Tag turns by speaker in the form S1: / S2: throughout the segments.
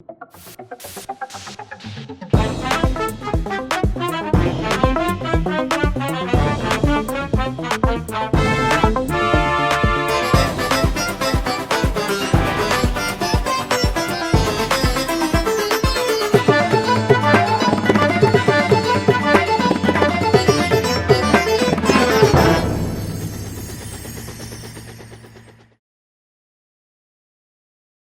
S1: Thank you.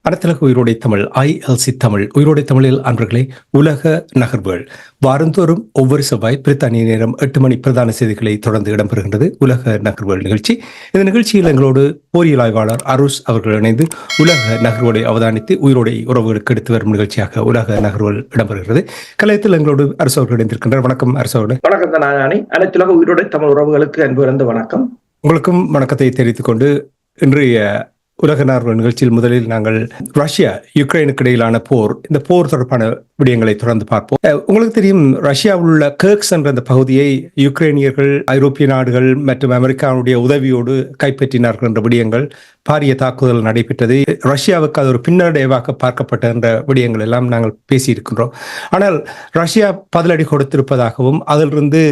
S1: அனைத்துலக உயிரோடை Tamil ILC Tamil உயிரோடை தமிழில் அன்பர்களே உலக நகர்வுகள். வாரந்தோறும் ஒவ்வொரு செவ்வாய் பிரித்தானிய நேரம் எட்டு மணி பிரதான செய்திகளை தொடர்ந்து இடம்பெறுகின்றது உலக நகர்வுகள் நிகழ்ச்சி. இந்த நிகழ்ச்சியில் எங்களோடு போரியல் ஆய்வாளர் அருஸ் அவர்கள் இணைந்து உலக நகர்வுகளை அவதானித்து உயிரோடை உறவுகளுக்கு எடுத்து வரும் நிகழ்ச்சியாக உலக நகர்வுகள் இடம்பெறுகிறது. கலையத்தில் எங்களோடு அரசு அவர்கள் இணைந்திருக்கின்றார். வணக்கம் அரசு அவர்களே.
S2: வணக்கம் தனானி அனைத்துலக உயிரோட தமிழ் உறவுகளுக்கு அன்பு வணக்கம்.
S1: உங்களுக்கும் வணக்கத்தை தெரிவித்துக் கொண்டு இன்றைய உலக நார்வல் நிகழ்ச்சியில் முதலில் நாங்கள் ரஷ்யா யுக்ரைனுக்கு இடையிலான போர் இந்த போர் தொடர்பான விடயங்களை தொடர்ந்து பார்ப்போம். உங்களுக்கு தெரியும் ரஷ்யாவில் உள்ள கேர்க்ஸ் என்ற அந்த பகுதியை யுக்ரைனியர்கள் ஐரோப்பிய நாடுகள் மற்றும் அமெரிக்காவுடைய உதவியோடு கைப்பற்றினார்கள் என்ற விடயங்கள் பாரிய தாக்குதல் நடைபெற்றது. ரஷ்யாவுக்கு அது ஒரு பின்னடைவாக பார்க்கப்பட்ட என்ற விடயங்கள் எல்லாம் நாங்கள் பேசியிருக்கின்றோம். ஆனால் ரஷ்யா பதிலடி கொடுத்திருப்பதாகவும் அதிலிருந்து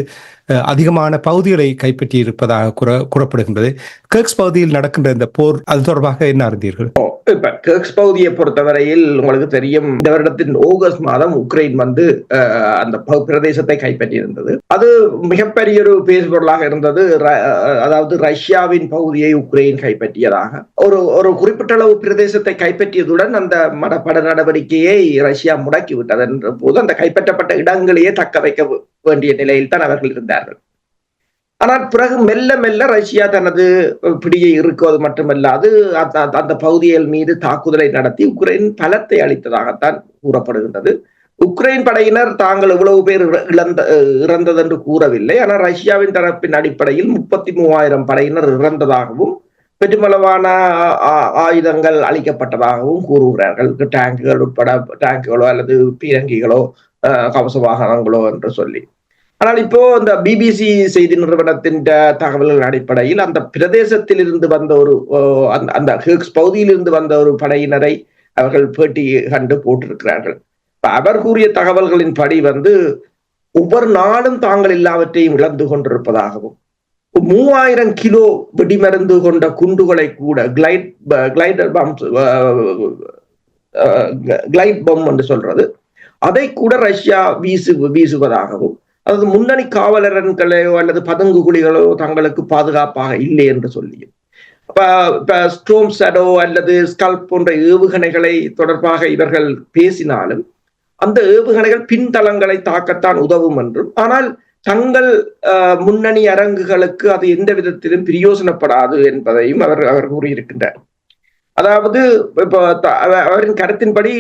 S1: அதிகமான பகுதிகளை கைப்பற்றி இருப்பதாக கூற கூறப்படுகின்றது. கேர்க்ஸ் பகுதியில் நடக்கின்ற இந்த போர் அது தொடர்பாக என்ன அறிந்தீர்கள்?
S2: இப்ப கேர்க்ஸ் பகுதியை பொறுத்தவரையில் உங்களுக்கு தெரியும் இந்த வருடத்தின் ஆகஸ்ட் மாதம் உக்ரைன் வந்து அந்த பிரதேசத்தை கைப்பற்றி இருந்தது அது மிகப்பெரிய ஒரு பேசுபொருளாக இருந்தது. ர- அஹ், அதாவது ரஷ்யாவின் பகுதியை உக்ரைன் கைப்பற்றியதாக. ஒரு ஒரு குறிப்பிட்ட அளவு பிரதேசத்தை கைப்பற்றியதுடன் அந்த மட பட நடவடிக்கையை ரஷ்யா முடக்கிவிட்டது என்ற போது அந்த கைப்பற்றப்பட்ட இடங்களையே தக்க வைக்க வேண்டிய நிலையில் தான் அவர்கள் இருந்தார்கள். ஆனால் பிறகு மெல்ல மெல்ல ரஷ்யா தனது பிடியை இருக்குவது மட்டுமல்லாது அந்த அந்த பகுதிகள் மீது தாக்குதலை நடத்தி உக்ரைன் பலத்தை அளித்ததாகத்தான் கூறப்படுகின்றது. உக்ரைன் படையினர் தாங்கள் இவ்வளவு பேர் இற- இழந்த இறந்தது என்று கூறவில்லை. ஆனால் ரஷ்யாவின் தரப்பின் அடிப்படையில் முப்பத்தி மூவாயிரம் படையினர் இறந்ததாகவும் பெருமளவான ஆ- ஆயுதங்கள் அளிக்கப்பட்டதாகவும் கூறுகிறார்கள். டேங்குகள் உட்பட டேங்குகளோ அல்லது பீரங்கிகளோ கவச வாகனங்களோ என்று சொல்லி. ஆனால் இப்போ இந்த பிபிசி செய்தி நிறுவனத்தின் தகவல்கள் அடிப்படையில் அந்த பிரதேசத்தில் இருந்து வந்த ஒரு அந்த அந்த பகுதியிலிருந்து பகுதியில் இருந்து வந்த ஒரு படையினரை அவர்கள் பேட்டி கண்டு போட்டிருக்கிறார்கள். அவர் கூறிய தகவல்களின் படி வந்து ஒவ்வொரு நாளும் தாங்கள் எல்லாவற்றையும் இழந்து கொண்டிருப்பதாகவும் மூவாயிரம் கிலோ வெடிமருந்து கொண்ட குண்டுகளை கூட கிளைட் கிளைடர் பம்ப் கிளைட் பம் என்று சொல்றது அதை கூட ரஷ்யா வீசு வீசுவதாகவும் அதாவது முன்னணி காவலரன்களையோ அல்லது பதுங்கு குழிகளோ தங்களுக்கு பாதுகாப்பாக இல்லை என்று சொல்லியும். ஸ்ட்ரோம் சடோ அல்லது ஸ்கல் போன்ற ஏவுகணைகளை தொடர்பாக இவர்கள் பேசினாலும் அந்த ஏவுகணைகள் பின்தளங்களை தாக்கத்தான் உதவும் என்றும் ஆனால் தங்கள் முன்னணி அரங்குகளுக்கு அது எந்த விதத்திலும் பிரயோசனப்படாது என்பதையும் அவர் அவர் கூறியிருக்கின்றார். அதாவது இப்போ அவரின் கருத்தின்படி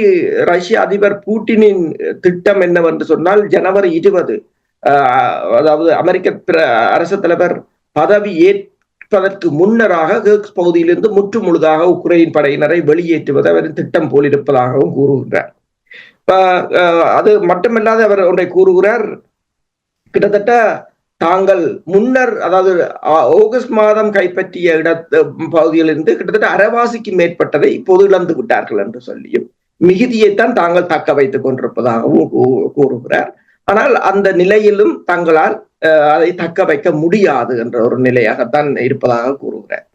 S2: ரஷ்ய அதிபர் பூட்டினின் திட்டம் என்னவென்று சொன்னால் ஜனவரி இருபது அதாவது அமெரிக்க பிர- அரசு தலைவர் பதவி ஏற்பதற்கு முன்னராக கேர்க்ஸ் பகுதியிலிருந்து முற்று முழுதாக உக்ரைன் படையினரை வெளியேற்றுவது அவரின் திட்டம் போலிருப்பதாகவும் கூறுகின்றார். அது மட்டுமல்லாது அவர் ஒன்றை கூறுகிறார் கிட்டத்தட்ட தாங்கள் முன்னர் அதாவது ஆகஸ்ட் மாதம் கைப்பற்றிய இடத்து பகுதியிலிருந்து கிட்டத்தட்ட அரைவாசிக்கு மேற்பட்டதை இப்போது இழந்து விட்டார்கள் என்று சொல்லியும் மிகுதியைத்தான் தாங்கள் தக்க வைத்துக் கொண்டிருப்பதாகவும் கூ- கூறுகிறார். ஆனால் அந்த நிலையிலும் தங்களால் அஹ், அதை தக்க வைக்க முடியாது என்ற ஒரு நிலையாகத்தான் இருப்பதாக கூறுகிறார்.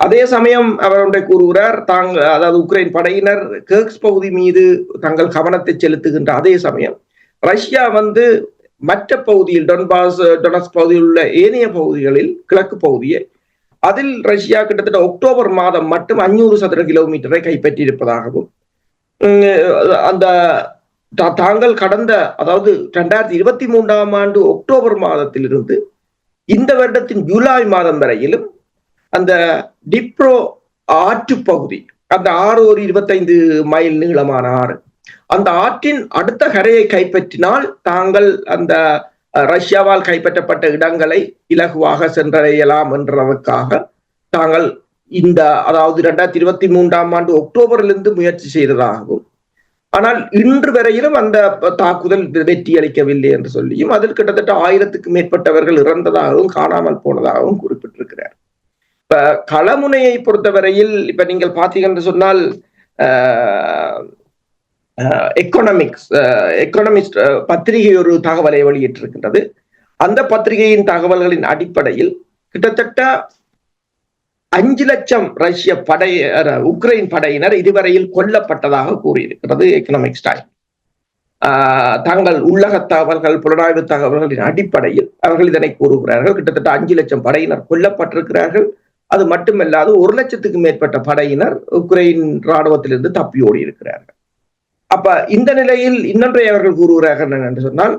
S2: அதே சமயம் அவர் ஒன்றை கூறுகிறார் தாங்கள் அதாவது உக்ரைன் படையினர் கேர்க்ஸ் பகுதி மீது தங்கள் கவனத்தை செலுத்துகின்ற அதே சமயம் ரஷ்யா வந்து மற்ற பகுதியில் டொன்பாஸ் டொனஸ் பகுதியில் உள்ள ஏனைய பகுதிகளில் கிழக்கு பகுதியை அதில் ரஷ்யா கிட்டத்தட்ட அக்டோபர் மாதம் மட்டும் அஞ்சூறு சதுர கிலோமீட்டரை கைப்பற்றியிருப்பதாகவும் அந்த தாங்கள் கடந்த அதாவது ரெண்டாயிரத்தி இருபத்தி மூன்றாம் ஆண்டு அக்டோபர் மாதத்திலிருந்து இந்த வருடத்தின் ஜூலை மாதம் வரையிலும் அந்த டிப்ரோ ஆற்று பகுதி அந்த ஆறு ஒரு இருபத்தைந்து மைல் நீளமான ஆறு அந்த ஆற்றின் அடுத்த கரையை கைப்பற்றினால் தாங்கள் அந்த ரஷ்யாவால் கைப்பற்றப்பட்ட இடங்களை இலகுவாக சென்றடையலாம் என்றதற்காக தாங்கள் இந்த அதாவது இரண்டாயிரத்தி இருபத்தி மூன்றாம் ஆண்டு அக்டோபரிலிருந்து முயற்சி செய்ததாகவும் ஆனால் இன்று வரையிலும் அந்த தாக்குதல் வெற்றி அளிக்கவில்லை என்று சொல்லியும் அதில் கிட்டத்தட்ட ஆயிரத்துக்கு மேற்பட்டவர்கள் இறந்ததாகவும் காணாமல் போனதாகவும் குறிப்பிட்டிருக்கிறார். இப்ப களமுனையை பொறுத்தவரையில் இப்ப நீங்கள் பார்த்தீங்க என்று சொன்னால் ஆஹ், எக்கனாமிக்ஸ் எக்கனாமிஸ்ட் பத்திரிகை ஒரு தகவலை வெளியிட்டிருக்கின்றது. அந்த பத்திரிகையின் தகவல்களின் அடிப்படையில் கிட்டத்தட்ட அஞ்சு லட்சம் ரஷ்ய படை அஹ், உக்ரைன் படையினர் இதுவரையில் கொல்லப்பட்டதாக கூறியிருக்கிறது எக்கனாமிக்ஸ் டைம் ஆஹ், தங்கள் உள்ளக தகவல்கள் புலனாய்வு தகவல்களின் அடிப்படையில் அவர்கள் இதனை கூறுகிறார்கள். கிட்டத்தட்ட அஞ்சு லட்சம் படையினர் கொல்லப்பட்டிருக்கிறார்கள். அது மட்டுமல்லாது ஒரு லட்சத்துக்கு மேற்பட்ட படையினர் உக்ரைன் ராணுவத்திலிருந்து தப்பி ஓடி இருக்கிறார்கள் அப்ப இந்த நிலையில் இன்னொன்றை அவர்கள் கூறுகிறார்கள் என்று சொன்னால்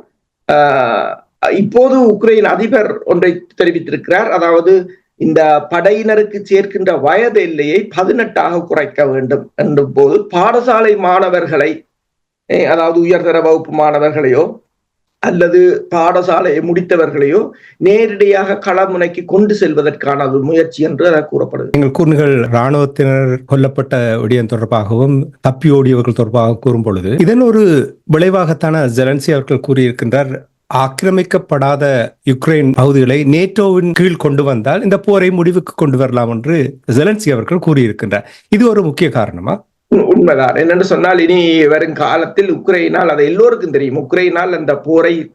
S2: ஆஹ், இப்போது உக்ரைன் அதிபர் ஒன்றை தெரிவித்திருக்கிறார். அதாவது இந்த படையினருக்கு சேர்க்கின்ற வயது எல்லையை பதினெட்டாக குறைக்க வேண்டும் என்ற போது பாடசாலை மாணவர்களை அதாவது உயர்தர வகுப்பு மாணவர்களையோ அல்லது பாடசாலையை முடித்தவர்களையோ நேரடியாக களமுனைக்கு கொண்டு செல்வதற்கான ஒரு முயற்சி என்று கூறப்படுது.
S1: நீங்கள் கூறுகள் இராணுவத்தினர் கொல்லப்பட்ட விடயம் தொடர்பாகவும் தப்பி ஓடியவர்கள் தொடர்பாக கூறும் பொழுது இதன் ஒரு விளைவாகத்தான ஜெலன்சி அவர்கள் கூறியிருக்கின்றார் ஆக்கிரமிக்கப்படாத யுக்ரைன் பகுதிகளை நேட்டோவின் கீழ் கொண்டு வந்தால் இந்த போரை முடிவுக்கு கொண்டு வரலாம் என்று ஜெலன்சி அவர்கள் கூறியிருக்கின்றார். இது ஒரு முக்கிய காரணமா?
S2: உண்மைதான். என்னென்று சொன்னால் இனி வரும் காலத்தில் உக்ரைனால் அது எல்லோருக்கும் தெரியும் உக்ரைனால் அந்த போரை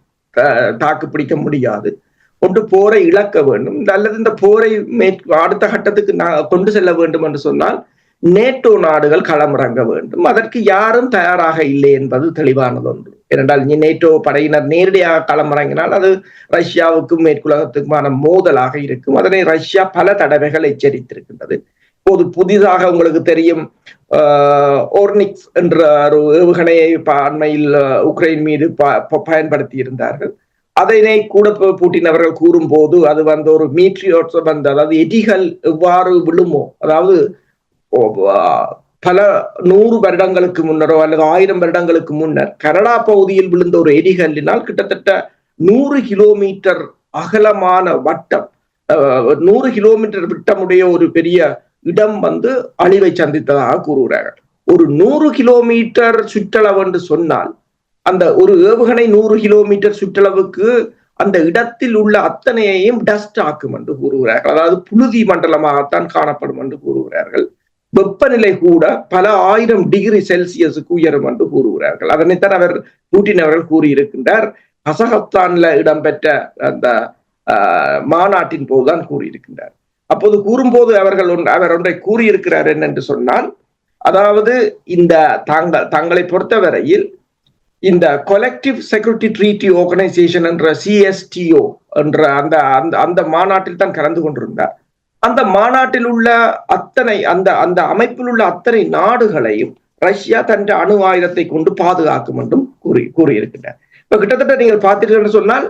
S2: தாக்கு பிடிக்க முடியாது. ஒன்று போரை இழக்க வேண்டும். அல்லது இந்த போரை மேற்- அடுத்த கட்டத்துக்கு கொண்டு செல்ல வேண்டும் என்று சொன்னால் நேட்டோ நாடுகள் களமிறங்க வேண்டும். அதற்கு யாரும் தயாராக இல்லை என்பது தெளிவானது ஒன்று ஏனென்றால் இனி நேட்டோ படையினர் நேரடியாக களமிறங்கினால் அது ரஷ்யாவுக்கும் மேற்குலகத்துக்குமான மோதலாக இருக்கும். அதனை ரஷ்யா பல தடவைகள் எச்சரித்திருக்கின்றது. இப்போது புதிதாக உங்களுக்கு தெரியும் ஓர்னிக்ஸ் என்ற ஒரு ஏவுகணையை அண்மையில் உக்ரைன் மீது ப- ப- பயன்படுத்தி இருந்தார்கள் அதனை கூட பூட்டின் அவர்கள் கூறும்போது அது வந்து ஒரு மீட்ரியோட்ஸ் வந்து அதாவது எடிகள் எவ்வாறு விழுமோ அதாவது பல நூறு வருடங்களுக்கு முன்னரோ அல்லது ஆயிரம் வருடங்களுக்கு முன்னர் கனடா பகுதியில் விழுந்த ஒரு எரிகல்லினால் கிட்டத்தட்ட நூறு கிலோமீட்டர் அகலமான வட்டம் நூறு கிலோமீட்டர் விட்டமுடைய ஒரு பெரிய இடம் வந்து அழிவை சந்தித்ததாக கூறுகிறார்கள் ஒரு நூறு கிலோமீட்டர் சுற்றளவு என்று சொன்னால் அந்த ஒரு ஏவுகணை நூறு கிலோமீட்டர் சுற்றளவுக்கு அந்த இடத்தில் உள்ள அத்தனையையும் டஸ்ட் ஆக்கும் என்று கூறுகிறார்கள் அதாவது புழுதி மண்டலமாகத்தான் காணப்படும் என்று கூறுகிறார்கள் வெப்பநிலை கூட பல ஆயிரம் டிகிரி செல்சியஸுக்கு உயரும் என்று கூறுகிறார்கள். அதனைத்தான் அவர் பூட்டின் அவர்கள் கூறியிருக்கின்றார். கசகஸ்தான்ல இடம்பெற்ற அந்த ஆஹ், மாநாட்டின் போதுதான் கூறியிருக்கின்றார். அப்போது கூறும்போது அவர்கள் ஒன் அவர் ஒன்றை கூறியிருக்கிறார் என்னென்று சொன்னால் அதாவது இந்த தாங்கள் தங்களை பொறுத்தவரையில் இந்த கொலெக்டிவ் செக்யூரிட்டி ட்ரீட்டி ஆர்கனைசேஷன் என்ற சிஎஸ்டிஓ என்ற அந்த அந்த அந்த மாநாட்டில் தான் கலந்து கொண்டிருந்தார். அந்த மாநாட்டில் உள்ள அத்தனை அந்த அந்த அமைப்பில் உள்ள அத்தனை நாடுகளையும் ரஷ்யா தன் அணு ஆயுதத்தை கொண்டு பாதுகாக்கும் என்றும் கூறி கூறியிருக்கின்றார். இப்ப கிட்டத்தட்ட நீங்கள் பார்த்தீர்கள் என்று சொன்னால்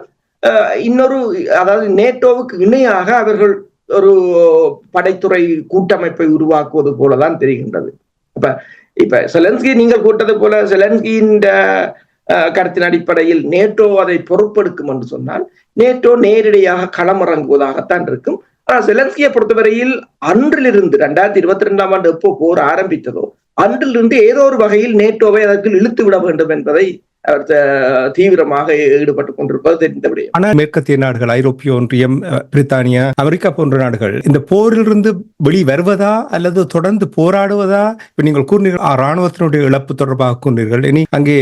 S2: இன்னொரு அதாவது நேட்டோவுக்கு இணையாக அவர்கள் ஒரு படைத்துறை கூட்டமைப்பை உருவாக்குவது போலதான் தெரிகின்றது. இப்ப இப்ப செலன்ஸ்கி நீங்கள் கூட்டது போல செலன்ஸ்கியின் கருத்தின் அடிப்படையில் நேட்டோ அதை பொறுப்பெடுக்கும் என்று சொன்னால் நேட்டோ நேரடியாக களமிறங்குவதாகத்தான் இருக்கும். ஆனா செலன்ஸ்கியை பொறுத்தவரையில் அன்றிலிருந்து ரெண்டாயிரத்தி இருபத்தி ரெண்டாம் ஆண்டு எப்போ போர் ஆரம்பித்ததோ அன்றிலிருந்து ஏதோ ஒரு வகையில் நேட்டோவை அதற்கு இழுத்து விட வேண்டும் என்பதை தீவிரமாக ஈடுபட்டுக் கொண்டிருப்பது தெரிந்த விடயம்.
S1: ஆனால் மேற்கத்திய நாடுகள் ஐரோப்பிய ஒன்றியம் பிரித்தானியா அமெரிக்கா போன்ற நாடுகள் இந்த போரிலிருந்து வெளி வருவதா அல்லது தொடர்ந்து போராடுவதா? இப்ப நீங்கள் கூறினீர்கள் ராணுவத்தினுடைய இழப்பு தொடர்பாக கூறினீர்கள். இனி அங்கே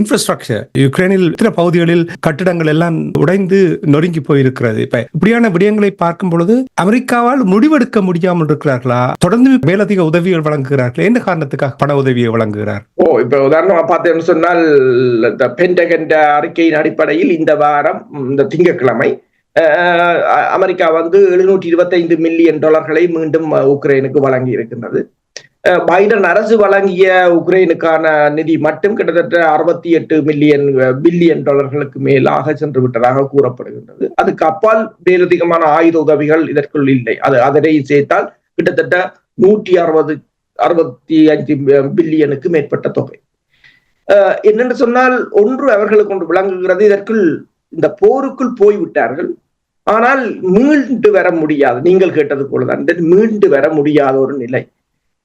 S1: இன்ஃப்ராஸ்ட்ரக்சர் யுக்ரைனில் இத்தனை பகுதிகளில் கட்டிடங்கள் எல்லாம் உடைந்து நொறுங்கி போயிருக்கிறது. இப்ப இப்படியான விடயங்களை பார்க்கும் பொழுது அமெரிக்காவால் முடிவெடுக்க முடியாமல் இருக்கிறார்களா? தொடர்ந்து மேலதிக உதவிகள் வழங்குகிறார்கள்? எந்த காரணத்துக்காக பண உதவியை வழங்குகிறார்?
S2: ஓ இப்ப உதாரணமா பார்த்தேன்னு சொன்னால் இந்த பென்டகன் அறிக்கையின் அடிப்படையில் இந்த வாரம் இந்த திங்கட்கிழமை அமெரிக்கா வந்து எழுநூற்றி இருபத்தைந்து மில்லியன் டாலர்களை மீண்டும் உக்ரைனுக்கு வழங்கி இருக்கின்றது. பைடன் அரசு வழங்கிய உக்ரைனுக்கான நிதி மட்டும் கிட்டத்தட்ட அறுபத்தி எட்டு மில்லியன் பில்லியன் டாலர்களுக்கு மேலாக சென்று விட்டதாக கூறப்படுகின்றது. அதுக்கு அப்பால் மேலதிகமான ஆயுத உதவிகள் இதற்குள் இல்லை. அது அதனை சேர்த்தால் கிட்டத்தட்ட நூற்றி அறுபது அறுபத்தி அஞ்சு பில்லியனுக்கு மேற்பட்ட தொகை. என்னென்று சொன்னால் ஒன்று அவர்களுக்கு ஒன்று விளங்குகிறது. இதற்குள் இந்த போருக்குள் போய்விட்டார்கள். ஆனால் மீண்டு வர முடியாது. நீங்கள் கேட்டது போலதான். மீண்டு வர முடியாத ஒரு நிலை.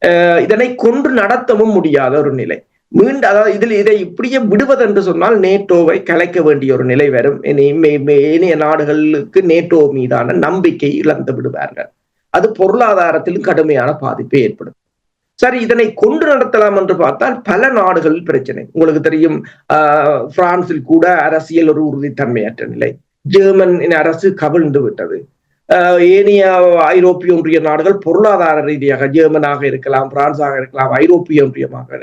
S2: அஹ் இதனை கொன்று நடத்தவும் முடியாத ஒரு நிலை. மீண்டு அதாவது இதில் இதை இப்படியே விடுவதென்று சொன்னால் நேட்டோவை கலைக்க வேண்டிய ஒரு நிலை வரும். ஏனைய நாடுகளுக்கு நேட்டோ மீதான நம்பிக்கை இழந்து விடுவார்கள். அது பொருளாதாரத்திலும் கடுமையான பாதிப்பை ஏற்படும் சரி இதனை கொண்டு நடத்தலாம் என்று பார்த்தால் பல நாடுகளில் பிரச்சனை. உங்களுக்கு தெரியும் ஆஹ், பிரான்சில் கூட அரசியல் ஒரு உறுதித்தன்மையற்ற நிலை. ஜெர்மன் அரசு கவிழ்ந்து விட்டது. ஆஹ், ஏனைய ஐரோப்பிய ஒன்றிய நாடுகள் பொருளாதார ரீதியாக ஜெர்மனாக இருக்கலாம் பிரான்ஸாக இருக்கலாம் ஐரோப்பிய ஒன்றியமாக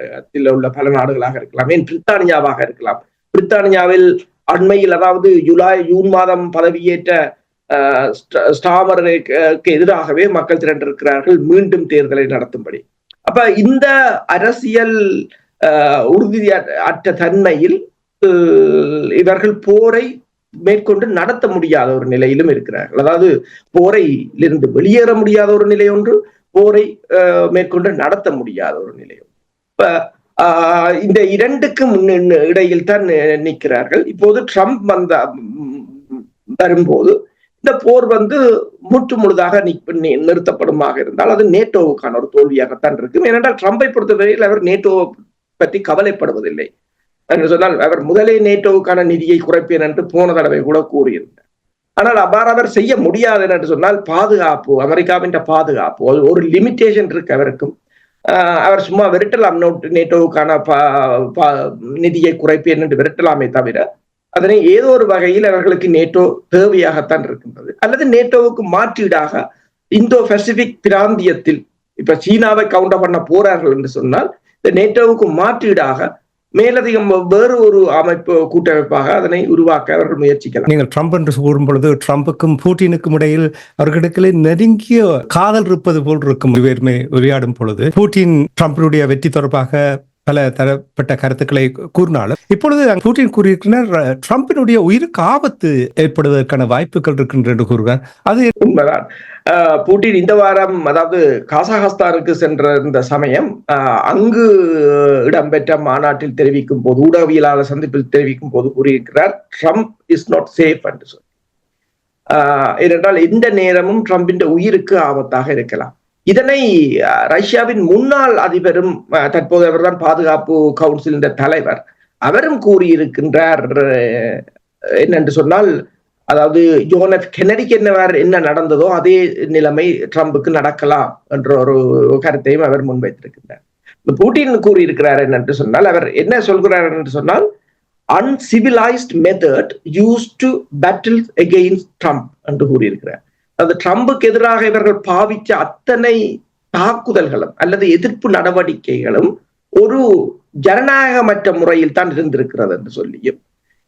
S2: உள்ள பல நாடுகளாக இருக்கலாம் ஏன் பிரித்தானியாவாக இருக்கலாம். பிரித்தானியாவில் அண்மையில் அதாவது ஜூலை ஜூன் மாதம் பதவியேற்ற ஆஹ், ஸ்டாமருக்கு எதிராகவே மக்கள் திரண்டிருக்கிறார்கள். மீண்டும் தேர்தலை நடத்தும்படி. அப்ப இந்த அரசியல் ஆஹ், உறுதி அற்ற தன்மையில் இவர்கள் போரை மேற்கொண்டு நடத்த முடியாத ஒரு நிலையிலும் இருக்கிறார்கள். அதாவது போரையிலிருந்து வெளியேற முடியாத ஒரு நிலை ஒன்று போரை ஆஹ், மேற்கொண்டு நடத்த முடியாத ஒரு நிலை இப்ப ஆஹ், இந்த இரண்டுக்கும் முன்ன- இடையில் தான் நிற்கிறார்கள். இப்போது ட்ரம்ப் வந்த வரும்போது இந்த போர் வந்து முற்று முழுதாக நிறுத்தப்படுமாக இருந்தால் அது நேட்டோவுக்கான ஒரு தோல்வியாகத்தான் இருக்கும். ஏனென்றால் ட்ரம்பை பொறுத்தவரையில் அவர் நேட்டோவை பற்றி கவலைப்படுவதில்லை. என்று சொன்னால் அவர் முதலே நேட்டோவுக்கான நிதியை குறைப்பேன் என்று போன தடவை கூட கூறியிருந்தார். ஆனால் அவ்வாறு அவர் செய்ய முடியாது என்று சொன்னால் பாதுகாப்பு அமெரிக்காவின் பாதுகாப்பு ஒரு- ஒரு லிமிட்டேஷன் இருக்கு அவருக்கும். அவர் சும்மா விரட்டலாம் நோட்டு நேட்டோவுக்கான பா- பா- நிதியை குறைப்பேன் என்று விரட்டலாமே தவிர அதனை ஏதோ ஒரு வகையில் அவர்களுக்கு நேட்டோ தேவையாகத்தான் இருக்கின்றது. அல்லது நேட்டோவுக்கு மாற்றீடாக இந்தோ பசிபிக் பிராந்தியத்தில் இப்ப சீனாவை கவுண்டர் பண்ண போறார்கள் என்று சொன்னால் இந்த நேட்டோவுக்கு மாற்றீடாக மேலதிகம் வேறு ஒரு அமைப்பு கூட்டமைப்பாக அதனை உருவாக்க அவர்கள் முயற்சிக்கலாம்.
S1: நீங்கள் ட்ரம்ப் என்று கூறும் பொழுது ட்ரம்புக்கும் பூட்டினுக்கும் இடையில் அவர்களுக்கு நெருங்கிய காதல் இருப்பது போல் இருக்கும். இருவேருமே உரையாடும் பொழுது பூட்டின் ட்ரம்பினுடைய வெற்றி தொடர்பாக பல தரப்பட்ட கருத்துக்களை கூறினாலும் இப்பொழுது பூட்டின் கூறியிருக்கிறார் ட்ரம்பினுடைய உயிருக்கு ஆபத்து ஏற்படுவதற்கான வாய்ப்புகள் இருக்கின்ற என்று கூறுகிறார். அது
S2: உண்மைதான். ஆஹ் பூட்டின் இந்த வாரம் அதாவது காசகஸ்தானுக்கு சென்ற இந்த சமயம் ஆஹ் அங்கு இடம்பெற்ற மாநாட்டில் தெரிவிக்கும் போது ஊடகவியலாளர் சந்திப்பில் தெரிவிக்கும் போது கூறியிருக்கிறார் ட்ரம்ப் இஸ் நாட் சேஃப் என்று சொல்லி. ஆஹ் ஏனென்றால் எந்த நேரமும் ட்ரம்பின் உயிருக்கு ஆபத்தாக இருக்கலாம். இதனை ரஷ்யாவின் முன்னாள் அதிபரும் அஹ், தற்போது அவர்தான் பாதுகாப்பு கவுன்சிலின் தலைவர். அவரும் கூறியிருக்கின்றார் என்னென்று சொன்னால் அதாவது ஜோனத் கெனடிக்கு என்ன வேற என்ன நடந்ததோ அதே நிலைமை ட்ரம்புக்கு நடக்கலாம் என்ற ஒரு கருத்தையும் அவர் முன்வைத்திருக்கின்றார். இந்த பூட்டின் கூறியிருக்கிறார் என்னென்று சொன்னால் அவர் என்ன சொல்கிறார் என்று சொன்னால் uncivilised method use to battle against Trump என்று கூறியிருக்கிறார். அது ட்ரம்புக்கு எதிராக இவர்கள் பாவிச்ச அத்தனை தாக்குதல்களும் அல்லது எதிர்ப்பு நடவடிக்கைகளும் ஒரு ஜனநாயகமற்ற முறையில் தான் இருந்திருக்கிறது என்று சொல்லியும்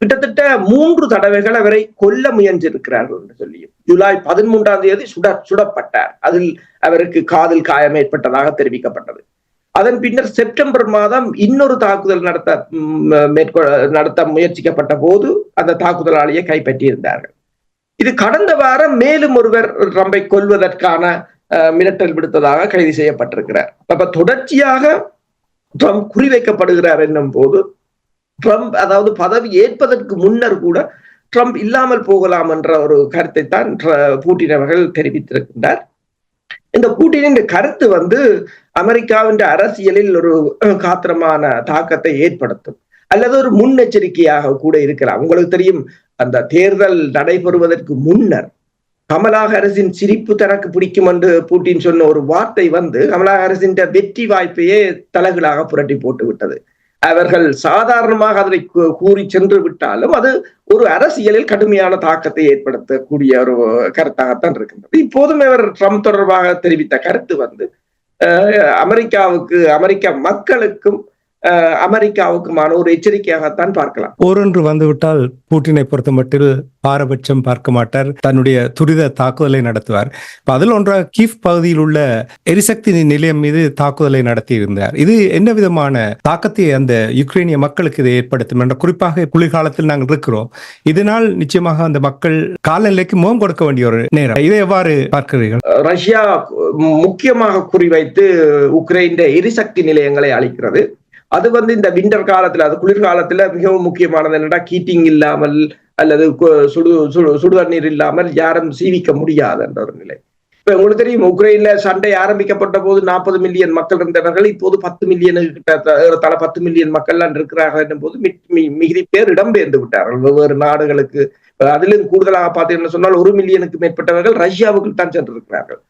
S2: கிட்டத்தட்ட மூன்று தடவைகள் அவரை கொல்ல முயன்றிருக்கிறார்கள் என்று சொல்லியும் ஜூலை பதிமூன்றாம் தேதி சுட சுடப்பட்டார். அதில் அவருக்கு காதில் காயம் ஏற்பட்டதாக தெரிவிக்கப்பட்டது. அதன் பின்னர் செப்டம்பர் மாதம் இன்னொரு தாக்குதல் நடத்த மேற்கொள் நடத்த முயற்சிக்கப்பட்ட போது அந்த தாக்குதலாளியை கைப்பற்றியிருந்தார்கள். இது கடந்த வாரம் மேலும் ஒருவர் ட்ரம்பை கொல்வதற்கான மிரட்டல் விடுத்ததாக கைது செய்யப்பட்டிருக்கிறார். அப்ப தொடர்ச்சியாக ட்ரம்ப் குறிவைக்கப்படுகிறார் என்னும் போது ட்ரம்ப் அதாவது பதவி ஏற்பதற்கு முன்னர் கூட ட்ரம்ப் இல்லாமல் போகலாம் என்ற ஒரு கருத்தை தான் பூட்டின் அவர்கள் தெரிவித்திருக்கின்றார். இந்த பூட்டினின் கருத்து வந்து அமெரிக்காவின் அரசியலில் ஒரு காத்திரமான தாக்கத்தை ஏற்படுத்தும். அல்லது ஒரு முன்னெச்சரிக்கையாக கூட இருக்கலாம். உங்களுக்கு தெரியும் அந்த தேர்தல் நடைபெறுவதற்கு முன்னர் கமலா ஹாரிஸின் சிரிப்பு தனக்கு பிடிக்கும் என்று பூட்டின் சொன்ன ஒரு வார்த்தை வந்து கமலா ஹாரிஸின் வெற்றி வாய்ப்பையே தலைகளாக புரட்டி போட்டு விட்டது. அவர்கள் சாதாரணமாக அதனை கூறி சென்று விட்டாலும் அது ஒரு அரசியலில் கடுமையான தாக்கத்தை ஏற்படுத்தக்கூடிய ஒரு கருத்தாகத்தான் இருக்கின்றது. இப்போதும் அவர் ட்ரம்ப் தொடர்பாக தெரிவித்த கருத்து வந்து அமெரிக்காவுக்கு அமெரிக்க மக்களுக்கும் அமெரிக்காவுக்குமான ஒரு எச்சரிக்கையாகத்தான் பார்க்கலாம்.
S1: ஓரொன்று வந்துவிட்டால் பூட்டினை பொறுத்த மட்டில் பாரபட்சம் பார்க்க மாட்டார். தன்னுடைய துரித தாக்குதலை நடத்துவார். அதில் ஒன்றாக கீஃப் பகுதியில் உள்ள எரிசக்தி நிலையம் மீது தாக்குதலை நடத்தி இருந்தார் இது என்ன விதமான தாக்கத்தை அந்த யுக்ரைனிய மக்களுக்கு இதை ஏற்படுத்தும் என்ற குறிப்பாக குளிர்காலத்தில் நாங்கள் இருக்கிறோம். இதனால் நிச்சயமாக அந்த மக்கள் காலநிலைக்கு முகம் கொடுக்க வேண்டிய ஒரு நேரம். இதை எவ்வாறு பார்க்கிறீர்கள்?
S2: ரஷ்யா முக்கியமாக குறிவைத்து உக்ரைன் எரிசக்தி நிலையங்களை அளிக்கிறது அது வந்து இந்த விண்டர் காலத்துல அது குளிர்காலத்துல மிகவும் முக்கியமானது. என்னடா கீட்டிங் இல்லாமல் அல்லது சுடு சுடு சுடுதண்ணீர் இல்லாமல் யாரும் சீவிக்க முடியாது என்ற ஒரு நிலை. இப்ப உங்களுக்கு தெரியும் உக்ரைன்ல சண்டை ஆரம்பிக்கப்பட்ட போது நாற்பது மில்லியன் மக்கள் இருந்தவர்கள் இப்போது பத்து மில்லியன் தல பத்து மில்லியன் மக்கள் இருக்கிறார்கள் என்னும் போது மிகுதி பேர் இடம்பெயர்ந்து விட்டார்கள். வெவ்வேறு நாடுகளுக்கு அதிலும் கூடுதலாக பார்த்தீங்கன்னு சொன்னால் ஒரு மில்லியனுக்கு மேற்பட்டவர்கள் ரஷ்யாவுக்கு தான் சென்றிருக்கிறார்கள்.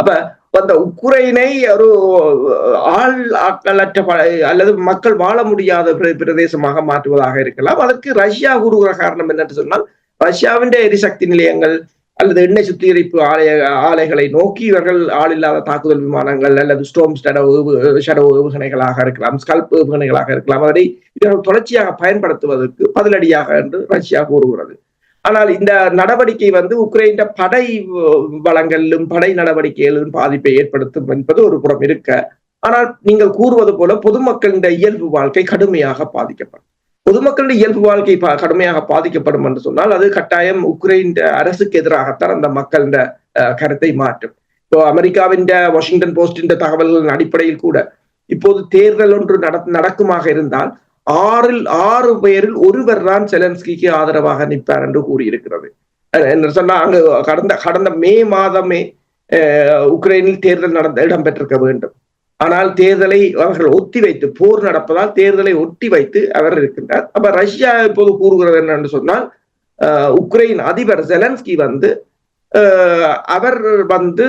S2: அப்ப அந்த உக்ரைனை ஒரு ஆள் ஆக்களற்ற அல்லது மக்கள் வாழ முடியாத பிரதேசமாக மாற்றுவதாக இருக்கலாம். அதற்கு ரஷ்யா கூறுகிற காரணம் என்னன்னு சொன்னால் ரஷ்யாவின் எரிசக்தி நிலையங்கள் அல்லது எண்ணெய் சுத்திகரிப்பு ஆலய ஆலைகளை நோக்கி இவர்கள் ஆளில்லாத தாக்குதல் விமானங்கள் அல்லது ஸ்டோம் ஷடோ ஏவுகணைகளாக இருக்கலாம் ஸ்கல்ப் ஏவுகணைகளாக இருக்கலாம். அதனை இவர்கள் தொடர்ச்சியாக பயன்படுத்துவதற்கு பதிலடியாக என்று ரஷ்யா கூறுகிறது. ஆனால் இந்த நடவடிக்கை வந்து உக்ரைன் படை வளங்களிலும் படை நடவடிக்கைகளிலும் பாதிப்பை ஏற்படுத்தும் என்பது ஒரு புறம் இருக்க. ஆனால் நீங்கள் கூறுவது போல பொதுமக்களின் இயல்பு வாழ்க்கை கடுமையாக பாதிக்கப்படும். பொதுமக்களின் இயல்பு வாழ்க்கை பா- கடுமையாக பாதிக்கப்படும் என்று சொன்னால் அது கட்டாயம் உக்ரைன் அரசுக்கு எதிராகத்தான் அந்த மக்களின் கருத்தை மாற்றும். இப்போ அமெரிக்காவின் வாஷிங்டன் போஸ்டின் தகவல்களின் அடிப்படையில் கூட இப்போது தேர்தல் ஒன்று நடக்குமாக இருந்தால் ஆறில் ஆறு பேரில் ஒருவர் தான் செலன்ஸ்கிக்கு ஆதரவாக நிற்பார் என்று கூறியிருக்கிறது. என்று சொன்னா அங்கு கடந்த கடந்த மே மாதமே அஹ், உக்ரைனில் தேர்தல் நடந்த இடம்பெற்றிருக்க வேண்டும். ஆனால் தேர்தலை அவர்கள் ஒத்தி வைத்து போர் நடப்பதால் தேர்தலை ஒட்டி வைத்து அவர் இருக்கின்றார். அப்ப ரஷ்யா இப்போது கூறுகிறது என்னன்னு சொன்னால் உக்ரைன் அதிபர் செலன்ஸ்கி வந்து அவர் வந்து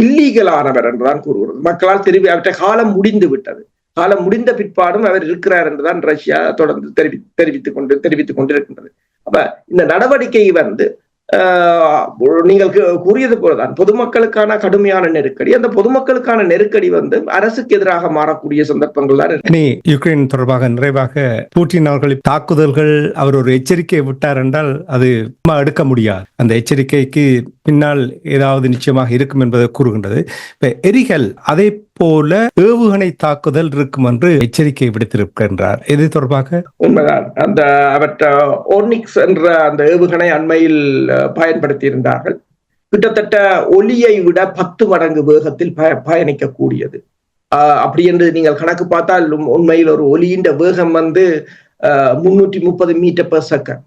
S2: இல்லீகலானவர் என்றுதான் கூறுகிறது. மக்களால் தெரிவி அவற்றை காலம் முடிந்து விட்டது. காலம் முடிந்த பிற்பாடும் அவர் இருக்கிறார் என்றுதான் ரஷ்யா தொடர்ந்து தெரிவி தெரிவித்துக் கொண்டு தெரிவித்துக் கொண்டிருக்கின்றது. அப்ப இந்த நடவடிக்கை வந்து நீங்கள் கூறியது போலதான் பொதுமக்களுக்கான கடுமையான நெருக்கடி அந்த பொதுமக்களுக்கான நெருக்கடி வந்து அரசுக்கு எதிராக மாறக்கூடிய சந்தர்ப்பங்கள் தான்
S1: இனி யுக்ரைன் தொடர்பாக நிறைவாக பூட்டின் அவர்கள் தாக்குதல்கள் அவர் ஒரு எச்சரிக்கை விட்டார் என்றால் அது எடுக்க முடியாது. அந்த எச்சரிக்கைக்கு பின்னால் ஏதாவது நிச்சயமாக இருக்கும் என்பதை கூறுகின்றது. இப்ப எரிகல் அதை போல ஏவுகணை தாக்குதல் இருக்கும் என்று எச்சரிக்கை விடுத்திருக்கின்றார். இது தொடர்பாக?
S2: உண்மைதான். அந்த அவற்ற ஓர்னிக்ஸ் என்ற அந்த ஏவுகணை அண்மையில் பயன்படுத்தி இருந்தார்கள் கிட்டத்தட்ட ஒலியை விட பத்து மடங்கு வேகத்தில் பய பயணிக்கக்கூடியது. ஆஹ் அப்படி என்று நீங்கள் கணக்கு பார்த்தால் உண்மையில் ஒரு ஒலியின் வேகம் வந்து முன்னூற்றி முப்பது மீட்டர் பர் செகண்ட்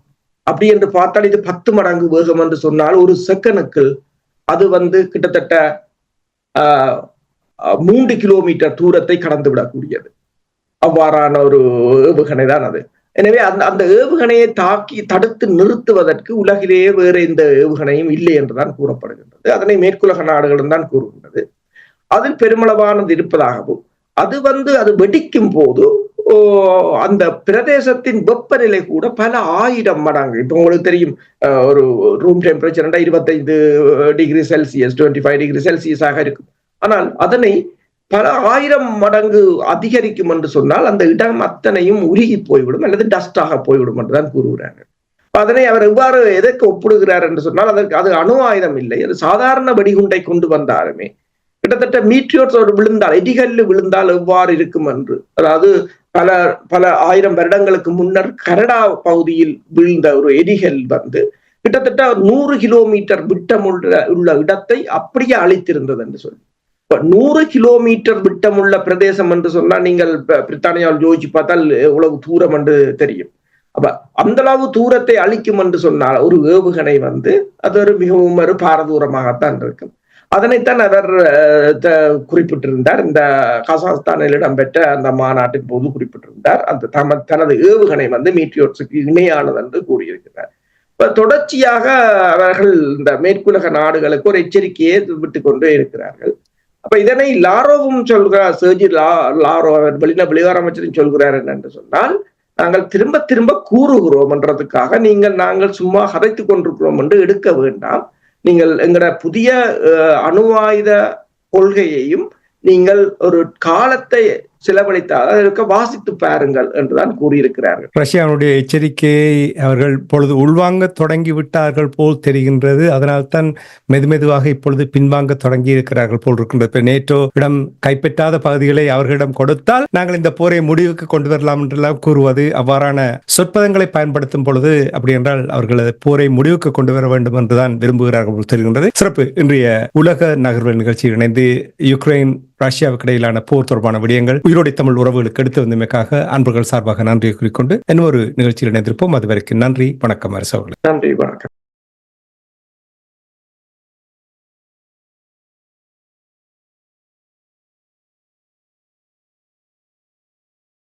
S2: அப்படி என்று பார்த்தால் இது பத்து மடங்கு வேகம் என்று சொன்னால் ஒரு செகண்டுக்கு அது வந்து கிட்டத்தட்ட ஆஹ், மூன்று கிலோமீட்டர் தூரத்தை கடந்து விடக்கூடியது அவ்வாறான ஒரு ஏவுகணை தான் அது. எனவே அந்த அந்த ஏவுகணையை தாக்கி தடுத்து நிறுத்துவதற்கு உலகிலேயே வேறு எந்த ஏவுகணையும் இல்லை என்றுதான் கூறப்படுகின்றது. அதனை மேற்குலக நாடுகளும் தான் கூறுகின்றது. அதில் பெருமளவானது இருப்பதாகவும் அது வந்து அது வெடிக்கும் போது ஓ, அந்த பிரதேசத்தின் வெப்பநிலை கூட பல ஆயிரம் மடங்கு. இப்ப உங்களுக்கு தெரியும் ஒரு ரூம் டெம்பரேச்சர் இருபத்தைந்து degree Celsius twenty five degree செல்சியஸாக இருக்கும். ஆனால் அதனை பல ஆயிரம் மடங்கு அதிகரிக்கும் என்று சொன்னால் அந்த இடம் அத்தனையும் உருகி போய்விடும் அல்லது டஸ்டாக போய்விடும் என்றுதான் கூறுகிறார்கள். அதனை அவர் எவ்வாறு எதற்கு ஒப்பிடுகிறார் என்று சொன்னால் அதற்கு அது அணு ஆயுதம் இல்லை அது சாதாரண வெடிகுண்டை கொண்டு வந்தாலுமே கிட்டத்தட்ட மீட்டியோர்ஸ் ஒரு விழுந்தால் இடிகல்லு விழுந்தால் எவ்வாறு இருக்கும் என்று அதாவது பல பல ஆயிரம் வருடங்களுக்கு முன்னர் கனடா பகுதியில் விழுந்த ஒரு எரிகல் வந்து கிட்டத்தட்ட நூறு கிலோமீட்டர் விட்டம் உள்ள இடத்தை அப்படியே அழித்திருந்தது என்று சொல்லி. நூறு கிலோமீட்டர் விட்டமுள்ள பிரதேசம் என்று சொன்னால் நீங்கள் பிரித்தானியாவில் யோசிச்சு பார்த்தால் எவ்வளவு தூரம் என்று தெரியும். அப்ப அந்த அளவு தூரத்தை அழிக்கும் என்று சொன்னால் ஒரு ஏவுகணை வந்து அது ஒரு மிகவும் ஒரு பாரதூரமாகத்தான் இருக்கும். அதனைத்தான் அவர் குறிப்பிட்டிருந்தார். இந்த கசாஸ்தானில் இடம்பெற்ற அந்த மாநாட்டின் போது குறிப்பிட்டிருந்தார். அந்த தம தனது ஏவுகணை வந்து மீட்டியோட்ஸுக்கு இணையானது என்று கூறியிருக்கிறார். இப்ப தொடர்ச்சியாக அவர்கள் இந்த மேற்குலக நாடுகளுக்கு ஒரு எச்சரிக்கையை விட்டு கொண்டே இருக்கிறார்கள். அப்ப இதனை லாரோவும் சொல்கிறார் சர்ஜி லா லாரோ அவர் வெளியில வெளிவார அமைச்சரும் சொல்கிறார் என்னென்று சொன்னால் நாங்கள் திரும்ப திரும்ப கூறுகிறோம் என்றதுக்காக நீங்கள் நாங்கள் சும்மா கதைத்து கொண்டிருக்கிறோம் என்று எடுக்க வேண்டாம். நீங்கள் எங்களோட புதிய அஹ், அணு ஆயுத கொள்கையையும் நீங்கள் ஒரு காலத்தை செலவழித்தால் அதற்கு வாசித்து பாருங்கள் என்றுதான் கூறியிருக்கிறார்கள்.
S1: ரஷ்யாவுடைய எச்சரிக்கையை அவர்கள் இப்பொழுது உள்வாங்க தொடங்கி விட்டார்கள் போல் தெரிகின்றது. அதனால் தான் மெதுமெதுவாக இப்பொழுது பின்வாங்க தொடங்கி இருக்கிறார்கள் போல் இருக்கின்றது. நேட்டோ இடம் கைப்பற்றாத பகுதிகளை அவர்களிடம் கொடுத்தால் நாங்கள் இந்த போரை முடிவுக்கு கொண்டு வரலாம் என்றெல்லாம் கூறுவது அவ்வாறான சொற்பதங்களை பயன்படுத்தும் பொழுது அப்படி என்றால் அவர்கள் போரை முடிவுக்கு கொண்டு வர வேண்டும் என்றுதான் விரும்புகிறார்கள் போல் தெரிகின்றது. சிறப்பு. இன்றைய உலக நகர்வு நிகழ்ச்சியில் இணைந்து யுக்ரைன் ரஷ்யாவுக்கு இடையிலான போர் தொடர்பான விடயங்கள் உயிரோடை தமிழ் உறவுகளுக்கு எடுத்து வந்தமைக்காக அன்பர்கள் சார்பாக நன்றியை கூறிக்கொண்டு இன்னொரு நிகழ்ச்சியில் இணைந்திருப்போம். அதுவரைக்கும் நன்றி வணக்கம் அரசு
S2: நன்றி வணக்கம்.